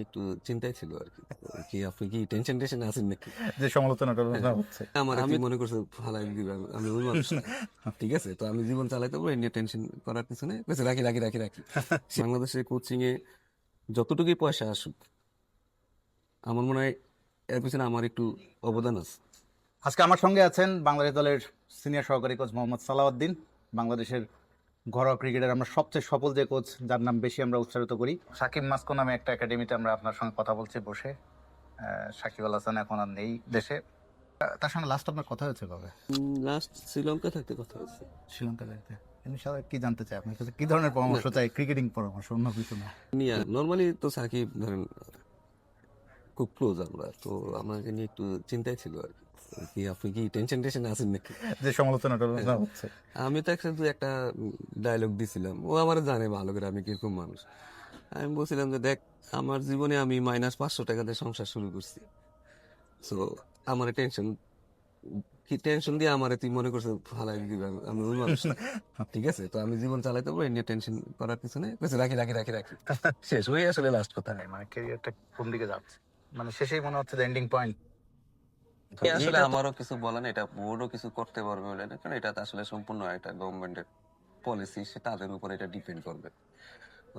নিয়ে একটু চিন্তায় ছিল আর কি কি আপনি কি টেনশন টেনশন আছেন নাকি? যে সমালোচনাটা হচ্ছে। আমার আমি মনে করছি ফালাই দিবে আমি- ওই মানুষ ঠিক আছে তো আমি জীবন চালাইতে পারব এ নিয়ে টেনশন করার পিছনে বেশি রাখি রাখি রাখি রাখি। বাংলাদেশের কোচিং এ যতটুকুই পয়সা আসুক আমার মনে হয় এর পিছনে আমার একটু অবদান আছে। আজকে আমার সঙ্গে আছেন বাংলাদেশ দলের সিনিয়র সহকারী কোচ মোহাম্মদ সালাউদ্দিন বাংলাদেশের ঘরোয়া ক্রিকেটের আমরা সবচেয়ে সফল যে কোচ যার নাম বেশি আমরা উচ্চারিত করি সাকিব মাস্কো নামে একটা একাডেমিতে আমরা আপনার সঙ্গে কথা বলছি বসে সাকিব আল হাসান এখন আর নেই দেশে। তার সঙ্গে লাস্ট আপনার কথা হয়েছে কবে? লাস্ট শ্রীলঙ্কা থাকতে কথা হচ্ছে শ্রীলঙ্কা যাইতে ইনশাআল্লাহ কি জানতে চাই আপনার কাছে কি ধরনের পরামর্শ চাই? ক্রিকেটিং পরামর্শ অন্য কিছু না। নিয়ে নর্মালি তো সাকিব ধরেন খুব ক্লোজ আমরা তো আমাকে নিয়ে একটু চিন্তায় ছিল আর কি। কি আপনি কি টেনশন টেনশন আছেন নাকি? যে সমালোচনাটা হচ্ছে আমি তো একটা দু একটা ডায়লগ দিছিলাম। ও আমার জানে ভালো করে আমি কীরকম মানুষ। আমি বলছিলাম যে দেখ আমার জীবনে আমি মাইনাস পাঁচশো টাকাতে সংসার শুরু করছি। সো আমার টেনশন কি টেনশন দিয়ে আমার তুই মনে করছিস ফালাই দিবি? আমি- ওই মানুষ না। ঠিক আছে? তো আমি জীবন চালাইতে পারব এই নিয়ে টেনশন করার পিছনে বেশি রাখি রাখি রাখি রাখি। শেষ হয়ে আসলে লাস্ট কথা। মানে ক্যারিয়ারটা কোন দিকে যাচ্ছে? মানে শেষেই মনে হচ্ছে এন্ডিং পয়েন্ট আসলে আমারও কিছু বলে না এটা বোর্ডও কিছু করতে পারবে বলে না কারণ এটা আসলে সম্পূর্ণ একটা গভর্নমেন্টের পলিসি সে তাদের উপর এটা ডিপেন্ড করবে।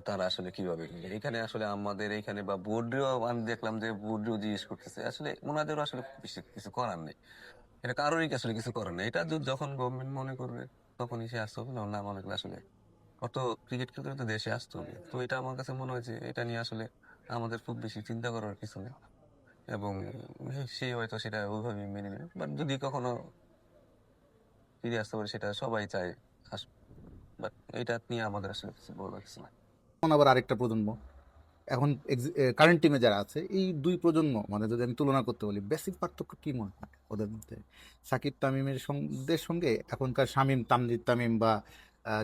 তারা আসলে কীভাবে এখানে আসলে আমাদের এখানে বা বোর্ডেও আমি দেখলাম যে বোর্ডেও জিজ্ঞেস করতেছে আসলে ওনাদেরও আসলে কিছু করার নেই। এটা কারোরই আসলে কিছু করার নেই। এটা যখন গভর্নমেন্ট মনে করবে তখনই সে আসতে হবে না মনে করলে আসলে কত ক্রিকেট খেলতে দেশে আসতে হবে। তো এটা আমার কাছে মনে হয়েছে এটা নিয়ে আসলে আমাদের খুব বেশি চিন্তা করার কিছু নেই। এবং সে হয়তো সেটা ওইভাবে মেনে নেবে। বাট যদি কখনো ফিরে আসতে পারে সেটা সবাই চায় আস বাট এটা নিয়ে আমাদের আসলে বলবার কিছু না এখন আবার আরেকটা প্রজন্ম। এখন কারেন্ট টিমে যারা আছে এই দুই প্রজন্ম মানে যদি আমি তুলনা করতে বলি বেসিক পার্থক্য কি মনে হয় ওদের মধ্যে? সাকিব তামিমের সঙ্গে সঙ্গে এখনকার শামিম তামজিদ তামিম বা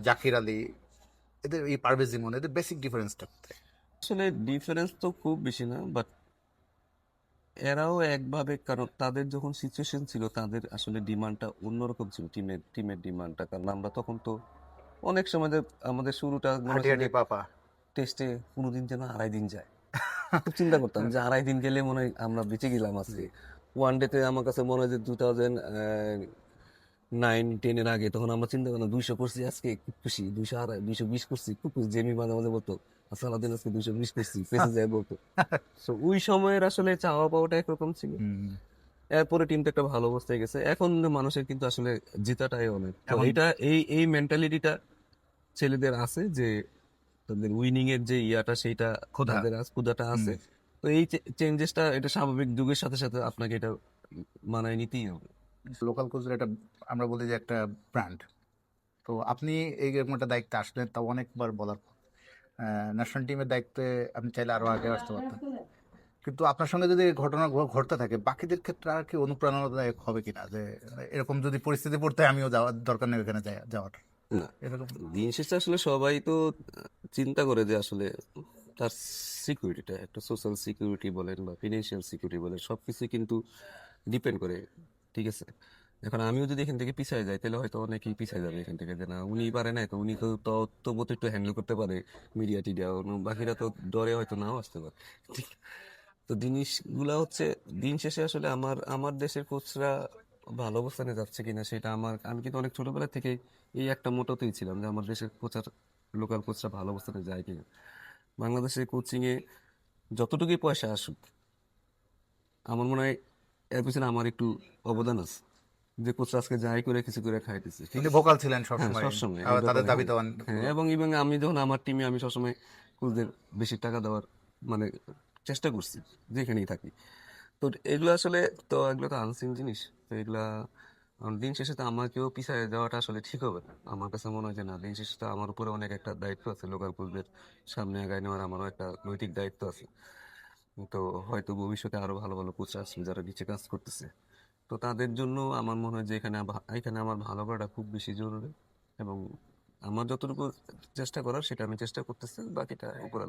জাকির আলী এদের এই পারভেজ জিমন এদের বেসিক ডিফারেন্সটা আসলে ডিফারেন্স তো খুব বেশি না বাট এরাও একভাবে কারণ তাদের যখন সিচুয়েশন ছিল তাদের আসলে ডিমান্ডটা অন্যরকম ছিল টিমের টিমের ডিমান্ডটা কারণ আমরা তখন তো অনেক সময় যে আমাদের শুরুটা পাপা। টেস্টে কোনোদিন যেন আড়াই দিন যায়। খুব চিন্তা করতাম যে আড়াই দিন গেলে মনে হয় আমরা বেঁচে গেলাম আজকে। ওয়ান ডেতে আমার কাছে মনে হয় যে টু থাউজেন্ড নাইন টেনের আগে তখন আমরা চিন্তা করলাম দুইশো করছি আজকে খুব খুশি। দুইশো আড়াই দুইশো বিশ করছি খুব খুশি। জেমি মাঝে মাঝে বলতো সারাদিন আজকে দুইশো বিশ করছি যায় বলতো। তো ওই সময়ের আসলে চাওয়া পাওয়াটা একরকম ছিল। এরপরে টিমটা একটা ভালো অবস্থায় গেছে। এখন মানুষের কিন্তু আসলে জেতাটাই অনেক। এটা এই এই মেন্টালিটিটা ছেলেদের আছে যে তাদের উইনিং এর যে ইয়াটা সেইটা। তাদের আছে, আছে। তো এই চেঞ্জেসটা এটা স্বাভাবিক যুগের সাথে সাথে আপনাকে এটা মানায় নিতেই হবে। লোকাল কোচের একটা আমরা বলি যে একটা ব্র্যান্ড তো আপনি এই একটা দায়িত্বে আসলেন তাও অনেকবার বলার পর ন্যাশনাল টিমের দায়িত্বে আপনি চাইলে আরও আগে আসতে পারতেন। কিন্তু আপনার সঙ্গে যদি ঘটনা ঘটতে থাকে বাকিদের ক্ষেত্রে আর কি অনুপ্রেরণাদায়ক হবে কিনা? যে এরকম যদি পরিস্থিতি পড়তে আমিও যাওয়ার দরকার নেই ওখানে যাওয়া- যাওয়াটা। না দিন শেষে আসলে সবাই তো চিন্তা করে যে আসলে তার সিকিউরিটিটা একটা সোশ্যাল সিকিউরিটি বলেন বা ফিনান্সিয়াল সিকিউরিটি বলেন সবকিছু কিন্তু ডিপেন্ড করে ঠিক আছে? এখন আমিও যদি এখান থেকে পিছায় যাই, তাহলে হয়তো অনেকেই পিছায় যাবে এখান থেকে যে না উনি পারে না তো, উনি তো তবু তো একটু হ্যান্ডেল করতে পারে মিডিয়া টিডিয়া বাকিরা তো ডরে হয়তো নাও আসতে পারে। তো জিনিসগুলা হচ্ছে, দিন শেষে আসলে আমার আমার দেশের কোচরা ভালো অবস্থানে যাচ্ছে কিনা সেটা আমার, আমি কিন্তু অনেক ছোটবেলা থেকে এই একটা মোটোতেই ছিলাম যে আমার দেশের কোচার লোকাল কোচরা ভালো অবস্থানে যায় কিনা। বাংলাদেশের কোচিংয়ে যতটুকুই পয়সা আসুক, আমার মনে হয় এর পিছনে আমার একটু অবদান আছে। যে কোচরা আজকে যাই করে কিছু করে খাইতেছে তিনি ভোকাল ছিলেন হ্যাঁ, সবসময়। সবসময়। তাদের দাবি দেওয়ান হ্যাঁ এবং এবং আমি যখন আমার টিমে আমি সবসময় কোচদের বেশি টাকা দেওয়ার মানে চেষ্টা করছি যেখানেই থাকি। তো এগুলো আসলে তো এগুলো তো আনসিন জিনিস। তো এগুলা দিন শেষে তো আমাকেও পিছায় যাওয়াটা আসলে ঠিক হবে না। আমার কাছে মনে হয় যে না দিন শেষে তো আমার উপরে অনেক একটা দায়িত্ব আছে লোকাল কোচদের সামনে আগায় নেওয়ার আমারও একটা নৈতিক দায়িত্ব আছে। তো হয়তো ভবিষ্যতে আরও ভালো ভালো কোচ আসবে যারা নিচে কাজ করতেছে। তো তাদের জন্য আমার মনে হয় যে এখানে এখানে আমার ভালো করাটা খুব বেশি জরুরি এবং আমার যতটুকু চেষ্টা করার সেটা আমি চেষ্টা করতেছি, বাকিটা উপরে